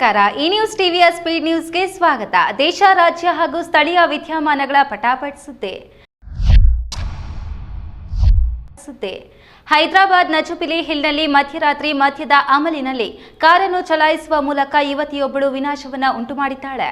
ನಮಸ್ಕಾರ. ಈ ನ್ಯೂಸ್ ಟಿವಿಯ ಸ್ಪೀಡ್ ನ್ಯೂಸ್ಗೆ ಸ್ವಾಗತ. ದೇಶ, ರಾಜ್ಯ ಹಾಗೂ ಸ್ಥಳೀಯ ವಿದ್ಯಮಾನಗಳ ಪಟಾಪಟ್ ಸುದ್ದಿ ಸುದ್ದಿ ಹೈದರಾಬಾದ್, ನಜುಬಿಲಿ ಹಿಲ್ನಲ್ಲಿ ಮಧ್ಯರಾತ್ರಿ ಮಧ್ಯದ ಅಮಲಿನಲ್ಲಿ ಕಾರನ್ನು ಚಲಾಯಿಸುವ ಮೂಲಕ ಯುವತಿಯೊಬ್ಬಳು ವಿನಾಶವನ್ನ ಉಂಟುಮಾಡಿದ್ದಾಳೆ.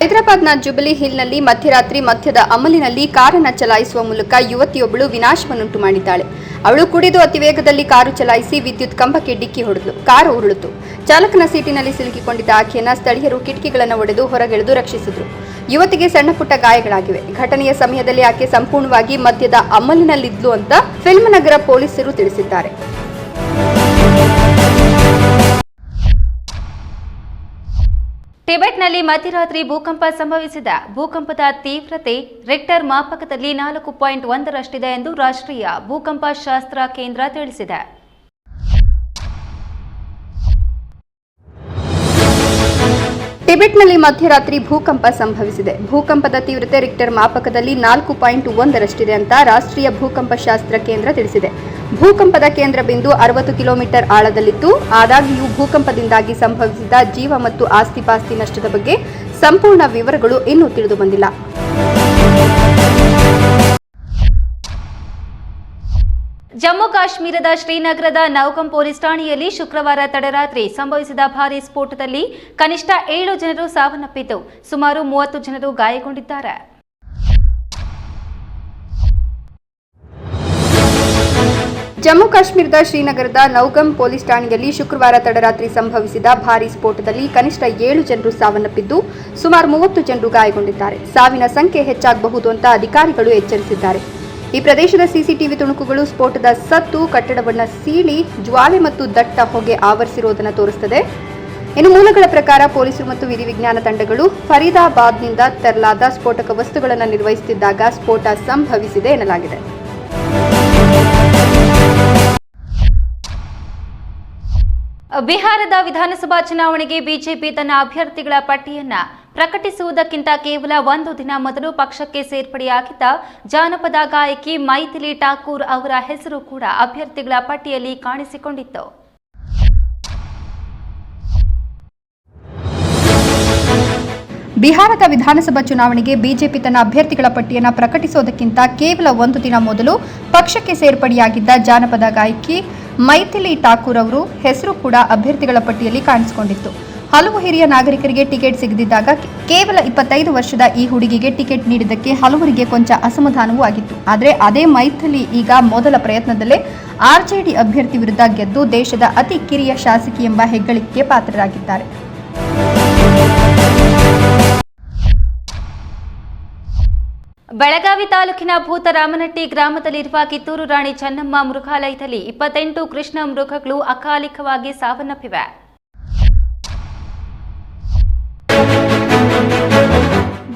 ಹೈದರಾಬಾದ್ನ ಜುಬಿಲಿ ಹಿಲ್ನಲ್ಲಿ ಮಧ್ಯರಾತ್ರಿ ಮಧ್ಯದ ಅಮಲಿನಲ್ಲಿ ಕಾರನ್ನು ಚಲಾಯಿಸುವ ಮೂಲಕ ಯುವತಿಯೊಬ್ಬಳು ವಿನಾಶವನ್ನುಂಟು ಮಾಡಿದ್ದಾಳೆ ಅವಳು ಕುಡಿದು ಅತಿ ವೇಗದಲ್ಲಿ ಕಾರು ಚಲಾಯಿಸಿ ವಿದ್ಯುತ್ ಕಂಬಕ್ಕೆ ಡಿಕ್ಕಿ ಹೊಡೆದಳು ಕಾರು ಉರುಳಿತು ಚಾಲಕನ ಸೀಟಿನಲ್ಲಿ ಸಿಲುಕಿಕೊಂಡಿದ್ದ ಆಕೆಯನ್ನ ಸ್ಥಳೀಯರು ಕಿಟಕಿಗಳನ್ನು ಒಡೆದು ಹೊರಗೆಳೆದು ರಕ್ಷಿಸಿದರು. ಯುವತಿಗೆ ಸಣ್ಣ ಪುಟ್ಟ ಗಾಯಗಳಾಗಿವೆ. ಘಟನೆಯ ಸಮಯದಲ್ಲಿ ಆಕೆ ಸಂಪೂರ್ಣವಾಗಿ ಮದ್ಯದ ಅಮಲಿನಲ್ಲಿದ್ಲು ಅಂತ ಫಿಲ್ಮ್ ನಗರ ಪೊಲೀಸರು ತಿಳಿಸಿದ್ದಾರೆ. ಟಿಬೆಟ್ನಲ್ಲಿ ಮಧ್ಯರಾತ್ರಿ ಭೂಕಂಪ ಸಂಭವಿಸಿದ. ಭೂಕಂಪದ ತೀವ್ರತೆ ರೆಕ್ಟರ್ ಮಾಪಕದಲ್ಲಿ ನಾಲ್ಕು ಪಾಯಿಂಟ್ ಒಂದರಷ್ಟಿದೆ ಎಂದು ರಾಷ್ಟ್ರೀಯ ಭೂಕಂಪ ಶಾಸ್ತ್ರ ಕೇಂದ್ರ ತಿಳಿಸಿದೆ. ಟಿಬೆಟ್ನಲ್ಲಿ ಮಧ್ಯರಾತ್ರಿ ಭೂಕಂಪ ಸಂಭವಿಸಿದೆ. ಭೂಕಂಪದ ತೀವ್ರತೆ ರಿಕ್ಟರ್ ಮಾಪಕದಲ್ಲಿ ನಾಲ್ಕು ಪಾಯಿಂಟ್ ಒಂದರಷ್ಟಿದೆ ಅಂತ ರಾಷ್ಟ್ರೀಯ ಭೂಕಂಪ ಶಾಸ್ತ್ರ ಕೇಂದ್ರ ತಿಳಿಸಿದೆ. ಭೂಕಂಪದ ಕೇಂದ್ರ ಬಿಂದು ಅರವತ್ತು ಕಿಲೋಮೀಟರ್ ಆಳದಲ್ಲಿತ್ತು. ಆದಾಗ್ಯೂ ಭೂಕಂಪದಿಂದಾಗಿ ಸಂಭವಿಸಿದ ಜೀವ ಮತ್ತು ಆಸ್ತಿಪಾಸ್ತಿ ನಷ್ಟದ ಬಗ್ಗೆ ಸಂಪೂರ್ಣ ವಿವರಗಳು ಇನ್ನೂ ತಿಳಿದು ಜಮ್ಮು ಕಾಶ್ಮೀರದ ಶ್ರೀನಗರದ ನೌಕಂ ಪೊಲೀಸ್ ಠಾಣೆಯಲ್ಲಿ ಶುಕ್ರವಾರ ತಡರಾತ್ರಿ ಸಂಭವಿಸಿದ ಭಾರೀ ಸ್ಫೋಟದಲ್ಲಿ ಕನಿಷ್ಠ ಏಳು ಜನರು ಸಾವನ್ನಪ್ಪಿದ್ದು ಸುಮಾರು ಮೂವತ್ತು ಜನರು ಗಾಯಗೊಂಡಿದ್ದಾರೆ. ಜಮ್ಮು ಕಾಶ್ಮೀರದ ಶ್ರೀನಗರದ ನೌಗಂ ಪೊಲೀಸ್ ಠಾಣೆಯಲ್ಲಿ ಶುಕ್ರವಾರ ತಡರಾತ್ರಿ ಸಂಭವಿಸಿದ ಭಾರೀ ಸ್ಫೋಟದಲ್ಲಿ ಕನಿಷ್ಠ ಏಳು ಜನರು ಸಾವನ್ನಪ್ಪಿದ್ದು ಸುಮಾರು ಮೂವತ್ತು ಜನರು ಗಾಯಗೊಂಡಿದ್ದಾರೆ. ಸಾವಿನ ಸಂಖ್ಯೆ ಹೆಚ್ಚಾಗಬಹುದು ಅಂತ ಅಧಿಕಾರಿಗಳು ಎಚ್ಚರಿಸಿದ್ದಾರೆ. ಈ ಪ್ರದೇಶದ ಸಿಸಿಟಿವಿ ತುಣುಕುಗಳು ಸ್ಫೋಟದ ಸತ್ತು ಕಟ್ಟಡವನ್ನು ಸೀಳಿ, ಜ್ವಾಲೆ ಮತ್ತು ದಟ್ಟ ಹೊಗೆ ಆವರಿಸಿರುವುದನ್ನು ತೋರಿಸುತ್ತದೆ ಇನ್ನು ಮೂಲಗಳ ಪ್ರಕಾರ ಪೊಲೀಸರು ಮತ್ತು ವಿಧಿವಿಜ್ಞಾನ ತಂಡಗಳು ಫರೀದಾಬಾದ್ನಿಂದ ತರಲಾದ ಸ್ಫೋಟಕ ವಸ್ತುಗಳನ್ನು ನಿರ್ವಹಿಸುತ್ತಿದ್ದಾಗ ಸ್ಫೋಟ ಸಂಭವಿಸಿದೆ ಎನ್ನಲಾಗಿದೆ. ಬಿಹಾರದ ವಿಧಾನಸಭಾ ಚುನಾವಣೆಗೆ ಬಿಜೆಪಿ ತನ್ನ ಅಭ್ಯರ್ಥಿಗಳ ಪಟ್ಟಿಯನ್ನ ಪ್ರಕಟಿಸುವುದಕ್ಕಿಂತ ಕೇವಲ ಒಂದು ದಿನ ಮೊದಲು ಪಕ್ಷಕ್ಕೆ ಸೇರ್ಪಡೆಯಾಗಿದ್ದ ಜಾನಪದ ಗಾಯಕಿ ಮೈಥಿಲಿ ಠಾಕೂರ್ ಅವರ ಹೆಸರು ಕೂಡ ಅಭ್ಯರ್ಥಿಗಳ ಪಟ್ಟಿಯಲ್ಲಿ ಕಾಣಿಸಿಕೊಂಡಿತ್ತು. ಬಿಹಾರದ ವಿಧಾನಸಭಾ ಚುನಾವಣೆಗೆ ಬಿಜೆಪಿ ತನ್ನ ಅಭ್ಯರ್ಥಿಗಳ ಪಟ್ಟಿಯನ್ನು ಪ್ರಕಟಿಸುವುದಕ್ಕಿಂತ ಕೇವಲ ಒಂದು ದಿನ ಮೊದಲು ಪಕ್ಷಕ್ಕೆ ಸೇರ್ಪಡೆಯಾಗಿದ್ದ ಜಾನಪದ ಗಾಯಕಿ ಮೈಥಿಲಿ ಠಾಕೂರ್ ಅವರು ಹೆಸರು ಕೂಡ ಅಭ್ಯರ್ಥಿಗಳ ಪಟ್ಟಿಯಲ್ಲಿ ಕಾಣಿಸಿಕೊಂಡಿತ್ತು. ಹಲವು ಹಿರಿಯ ನಾಗರಿಕರಿಗೆ ಟಿಕೆಟ್ ಸಿಗದಿದ್ದಾಗ ಕೇವಲ ಇಪ್ಪತ್ತೈದು ವರ್ಷದ ಈ ಹುಡುಗಿಗೆ ಟಿಕೆಟ್ ನೀಡಿದ್ದಕ್ಕೆ ಹಲವರಿಗೆ ಕೊಂಚ ಅಸಮಾಧಾನವೂ ಆಗಿತ್ತು. ಆದರೆ ಅದೇ ಮೈಥಿಲಿ ಈಗ ಮೊದಲ ಪ್ರಯತ್ನದಲ್ಲೇ ಆರ್ಜೆಡಿ ಅಭ್ಯರ್ಥಿ ವಿರುದ್ಧ ಗೆದ್ದು ದೇಶದ ಅತಿ ಕಿರಿಯ ಶಾಸಕಿ ಎಂಬ ಹೆಗ್ಗಳಿಕೆಗೆ ಪಾತ್ರರಾಗಿದ್ದಾರೆ. ಬೆಳಗಾವಿ ತಾಲೂಕಿನ ಭೂತರಾಮನಟ್ಟಿ ಗ್ರಾಮದಲ್ಲಿರುವ ಕಿತ್ತೂರು ರಾಣಿ ಚೆನ್ನಮ್ಮ ಮೃಗಾಲಯದಲ್ಲಿ ಇಪ್ಪತ್ತೆಂಟು ಕೃಷ್ಣ ಮೃಗಗಳು ಅಕಾಲಿಕವಾಗಿ ಸಾವನ್ನಪ್ಪಿವೆ.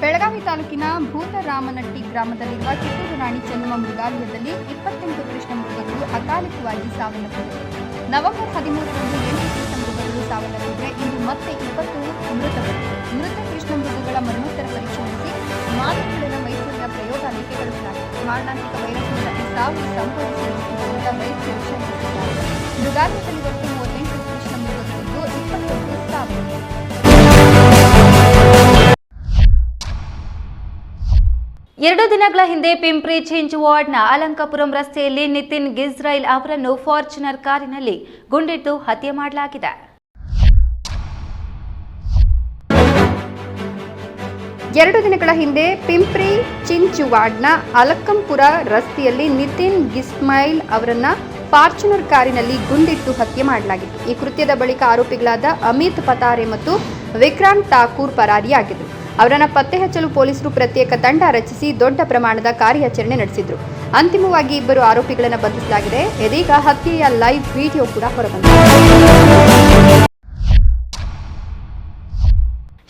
ಬೆಳಗಾವಿ ತಾಲೂಕಿನ ಭೂತರಾಮನಟ್ಟಿ ಗ್ರಾಮದಲ್ಲಿರುವ ಕಿತ್ತೂರು ರಾಣಿ ಚೆನ್ನಮ್ಮ ಮೃಗಾಲಯದಲ್ಲಿ ಇಪ್ಪತ್ತೆಂಟು ಕೃಷ್ಣ ಮೃಗಗಳು ಅಕಾಲಿಕವಾಗಿ ಸಾವನ್ನಪ್ಪಿವೆ. ನವೆಂಬರ್ ಹದಿಮೂರರಂದು ಎಂಟು ಕೃಷ್ಣ ಮೃಗಗಳು ಸಾವನ್ನಪ್ಪಿವೆ. ಇಂದು ಮತ್ತೆ ಇಪ್ಪತ್ತು ಮೃತಗಳು. ಮೃತ ಕೃಷ್ಣ ಮೃಗಗಳ ಮರಣೋತ್ತರ ಪರಿಶೀಲಿಸಿ ಮೈಸೂರಿನ ಪ್ರಯೋಗಾಲಯಕ್ಕೆ ಕಳಿಸಲಾಗಿದೆ ಮಾರಣಾಂತಿಕ ವೈರಸ್ನಿಂದ ಈ ಸಾವು ಸಂಭವಿಸಿರುವುದರಿಂದ ವೈದ್ಯರು ಶಂಕಿಸಿದ್ದಾರೆ ಮೃಗಾಲಯದಲ್ಲಿ ಒಟ್ಟು ಮೂವತ್ತೆಂಟು ಕೃಷ್ಣ ಮೃಗಗಳಿದ್ದು ಇಪ್ಪತ್ತೊಂದು ಸಾವನ್ನಪ್ಪಿವೆ ಎರಡು ದಿನಗಳ ಹಿಂದೆ ಪಿಂಪ್ರಿ ಚೇಂಜ್ ವಾರ್ಡ್ನ ಅಲಂಕಾಪುರಂ ರಸ್ತೆಯಲ್ಲಿ ನಿತಿನ್ ಗಿಜ್ರೈಲ್ ಅವರನ್ನು ಫಾರ್ಚುನರ್ ಕಾರಿನಲ್ಲಿ ಗುಂಡಿಟ್ಟು ಹತ್ಯೆ ಮಾಡಲಾಗಿದೆ. ಎರಡು ದಿನಗಳ ಹಿಂದೆ ಪಿಂಪ್ರಿ ಚಿಂಚುವಾಡ್ನ ಅಲಕ್ಕಂಪುರ ರಸ್ತೆಯಲ್ಲಿ ನಿತಿನ್ ಗಿಸ್ಮೈಲ್ ಅವರನ್ನ ಫಾರ್ಚುನರ್ ಕಾರಿನಲ್ಲಿ ಗುಂಡಿಟ್ಟು ಹತ್ಯೆ ಮಾಡಲಾಗಿತ್ತು. ಈ ಕೃತ್ಯದ ಬಳಿಕ ಆರೋಪಿಗಳಾದ ಅಮಿತ್ ಪತಾರೆ ಮತ್ತು ವಿಕ್ರಾಂತ್ ಠಾಕೂರ್ ಪರಾರಿಯಾಗಿದ್ದರು. ಅವರನ್ನು ಪತ್ತೆ ಹಚ್ಚಲು ಪೊಲೀಸರು ಪ್ರತ್ಯೇಕ ತಂಡ ರಚಿಸಿ ದೊಡ್ಡ ಪ್ರಮಾಣದ ಕಾರ್ಯಾಚರಣೆ ನಡೆಸಿದ್ರು. ಅಂತಿಮವಾಗಿ ಇಬ್ಬರು ಆರೋಪಿಗಳನ್ನು ಬಂಧಿಸಲಾಗಿದೆ. ಇದೀಗ ಹತ್ಯೆಯ ಲೈವ್ ವಿಡಿಯೋ ಕೂಡ ಹೊರಬಂದಿದೆ.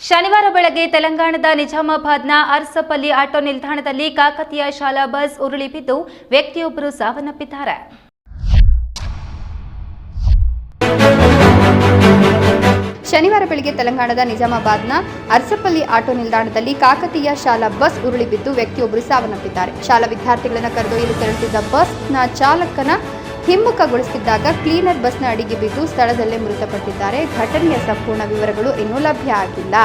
ಶನಿವಾರ ಬೆಳಗ್ಗೆ ತೆಲಂಗಾಣದ ನಿಜಾಮಾಬಾದ್ನ ಅರ್ಸಪಲ್ಲಿ ಆಟೋ ನಿಲ್ದಾಣದಲ್ಲಿ ಕಾಕತಿಯ ಶಾಲಾ ಬಸ್ ಉರುಳಿ ಬಿದ್ದು ವ್ಯಕ್ತಿಯೊಬ್ಬರು ಸಾವನ್ನಪ್ಪಿದ್ದಾರೆ. ಶನಿವಾರ ಬೆಳಗ್ಗೆ ತೆಲಂಗಾಣದ ನಿಜಾಮಾಬಾದ್ನ ಅರ್ಸಪಲ್ಲಿ ಆಟೋ ನಿಲ್ದಾಣದಲ್ಲಿ ಕಾಕತೀಯ ಶಾಲಾ ಬಸ್ ಉರುಳಿ ಬಿದ್ದು ವ್ಯಕ್ತಿಯೊಬ್ಬರು ಸಾವನ್ನಪ್ಪಿದ್ದಾರೆ. ಶಾಲಾ ವಿದ್ಯಾರ್ಥಿಗಳನ್ನು ಕರೆದೊಯ್ಯಲು ತೆರಳುತ್ತಿದ್ದ ಬಸ್ನ ಚಾಲಕನ ಹಿಮ್ಮುಖಗೊಳಿಸುತ್ತಿದ್ದಾಗ ಕ್ಲೀನರ್ ಬಸ್ನ ಅಡಿಗೆ ಬಿದ್ದು ಸ್ಥಳದಲ್ಲೇ ಮೃತಪಟ್ಟಿದ್ದಾರೆ. ಘಟನೆಯ ಸಂಪೂರ್ಣ ವಿವರಗಳು ಇನ್ನೂ ಲಭ್ಯ ಆಗಿಲ್ಲ.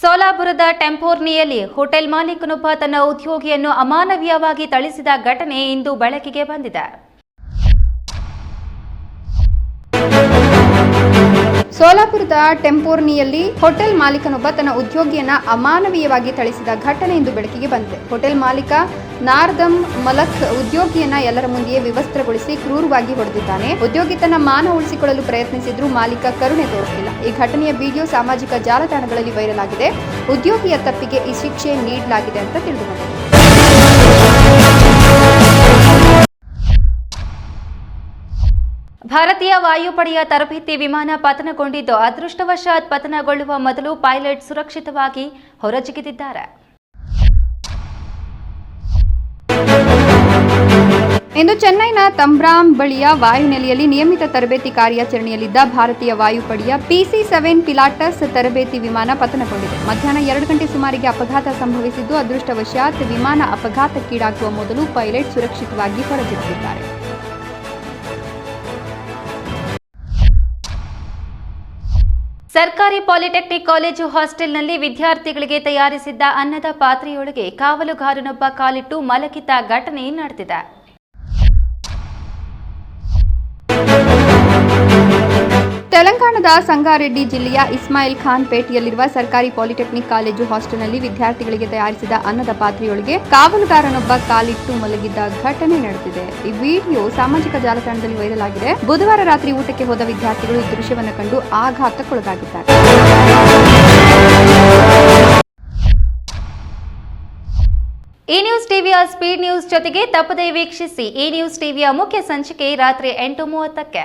ಸೋಲಾಪುರದ ಟೆಂಪೋರ್ನಿಯಲ್ಲಿ ಹೋಟೆಲ್ ಮಾಲೀಕನೊಬ್ಬ ತನ್ನ ಉದ್ಯೋಗಿಯನ್ನು ಅಮಾನವೀಯವಾಗಿ ಥಳಿಸಿದ ಘಟನೆ ಇಂದು ಬೆಳಕಿಗೆ ಬಂದಿದೆ. ಸೋಲಾಪುರದ ಟೆಂಪೋರ್ನಿಯಲ್ಲಿ ಹೋಟೆಲ್ ಮಾಲೀಕನೊಬ್ಬ ತನ್ನ ಉದ್ಯೋಗಿಯನ್ನ ಅಮಾನವೀಯವಾಗಿ ಥಳಿಸಿದ ಘಟನೆ ಇಂದು ಬೆಳಕಿಗೆ ಬಂದಿದೆ. ಹೋಟೆಲ್ ಮಾಲೀಕ ನಾರ್ದಮ್ ಮಲಕ್ ಉದ್ಯೋಗಿಯನ್ನ ಎಲ್ಲರ ಮುಂದೆಯೇ ವಿವಸ್ತ್ರಗೊಳಿಸಿ ಕ್ರೂರವಾಗಿ ಹೊಡೆದಿದ್ದಾನೆ. ಉದ್ಯೋಗಿ ತನ್ನ ಮಾನ ಉಳಿಸಿಕೊಳ್ಳಲು ಪ್ರಯತ್ನಿಸಿದ್ರೂ ಮಾಲೀಕ ಕರುಣೆ ತೋರಿಸಿಲ್ಲ ಈ ಘಟನೆಯ ವಿಡಿಯೋ ಸಾಮಾಜಿಕ ಜಾಲತಾಣಗಳಲ್ಲಿ ವೈರಲ್ ಆಗಿದೆ. ಉದ್ಯೋಗಿಯ ತಪ್ಪಿಗೆ ಈ ಶಿಕ್ಷೆ ನೀಡಲಾಗಿದೆ ಅಂತ ತಿಳಿದು ಬಂದಿದೆ ಭಾರತೀಯ ವಾಯುಪಡೆಯ ತರಬೇತಿ ವಿಮಾನ ಪತನಗೊಂಡಿದ್ದು ಅದೃಷ್ಟವಶಾತ್ ಪತನಗೊಳ್ಳುವ ಮೊದಲು ಪೈಲಟ್ ಸುರಕ್ಷಿತವಾಗಿ ಹೊರಜಿಗಿದಿದ್ದಾರೆ. ಇಂದು ಚೆನ್ನೈನ ತಂಬ್ರಾಮ್ ಬಳಿಯ ವಾಯುನೆಲೆಯಲ್ಲಿ ನಿಯಮಿತ ತರಬೇತಿ ಕಾರ್ಯಾಚರಣೆಯಲ್ಲಿದ್ದ ಭಾರತೀಯ ವಾಯುಪಡೆಯ ಪಿಸಿ ಸೆವೆನ್ ಪಿಲಾಟಸ್ ತರಬೇತಿ ವಿಮಾನ ಪತನಗೊಂಡಿದೆ. ಮಧ್ಯಾಹ್ನ ಎರಡು ಗಂಟೆ ಸುಮಾರಿಗೆ ಅಪಘಾತ ಸಂಭವಿಸಿದ್ದು, ಅದೃಷ್ಟವಶಾತ್ ವಿಮಾನ ಅಪಘಾತಕ್ಕೀಡಾಗುವ ಮೊದಲು ಪೈಲಟ್ ಸುರಕ್ಷಿತವಾಗಿ ಹೊರಜಿಗಿದ್ದಾರೆ ಸರ್ಕಾರಿ ಪಾಲಿಟೆಕ್ನಿಕ್ ಕಾಲೇಜು ಹಾಸ್ಟೆಲ್ನಲ್ಲಿ ವಿದ್ಯಾರ್ಥಿಗಳಿಗೆ ತಯಾರಿಸಿದ್ದ ಅನ್ನದ ಪಾತ್ರೆಯೊಳಗೆ ಕಾವಲುಗಾರನೊಬ್ಬ ಕಾಲಿಟ್ಟು ಮಲಗಿದ್ದ ಘಟನೆ ನಡೆದಿದೆ. ತೆಲಂಗಾಣದ ಸಂಗಾರೆಡ್ಡಿ ಜಿಲ್ಲೆಯ ಇಸ್ಮಾಯಿಲ್ ಖಾನ್ ಪೇಟೆಯಲ್ಲಿರುವ ಸರ್ಕಾರಿ ಪಾಲಿಟೆಕ್ನಿಕ್ ಕಾಲೇಜು ಹಾಸ್ಟೆಲ್ನಲ್ಲಿ ವಿದ್ಯಾರ್ಥಿಗಳಿಗೆ ತಯಾರಿಸಿದ ಅನ್ನದ ಪಾತ್ರೆಯೊಳಗೆ ಕಾವಲುಗಾರನೊಬ್ಬ ಕಾಲಿಟ್ಟು ಮಲಗಿದ್ದ ಘಟನೆ ನಡೆದಿದೆ. ಈ ವಿಡಿಯೋ ಸಾಮಾಜಿಕ ಜಾಲತಾಣದಲ್ಲಿ ವೈರಲ್ ಆಗಿದೆ ಬುಧವಾರ ರಾತ್ರಿ ಊಟಕ್ಕೆ ಹೋದ ವಿದ್ಯಾರ್ಥಿಗಳು ಈ ದೃಶ್ಯವನ್ನು ಕಂಡು ಆಘಾತಕ್ಕೊಳಗಾಗಿದ್ದಾರೆ. ಈ ನ್ಯೂಸ್ ಟಿವಿಯ ಸ್ಪೀಡ್ ನ್ಯೂಸ್ ಜೊತೆಗೆ ತಪ್ಪದೇ ವೀಕ್ಷಿಸಿ ಈ ನ್ಯೂಸ್ ಟಿವಿಯ ಮುಖ್ಯ ಸಂಚಿಕೆ ರಾತ್ರಿ ಎಂಟು ಮೂವತ್ತಕ್ಕೆ.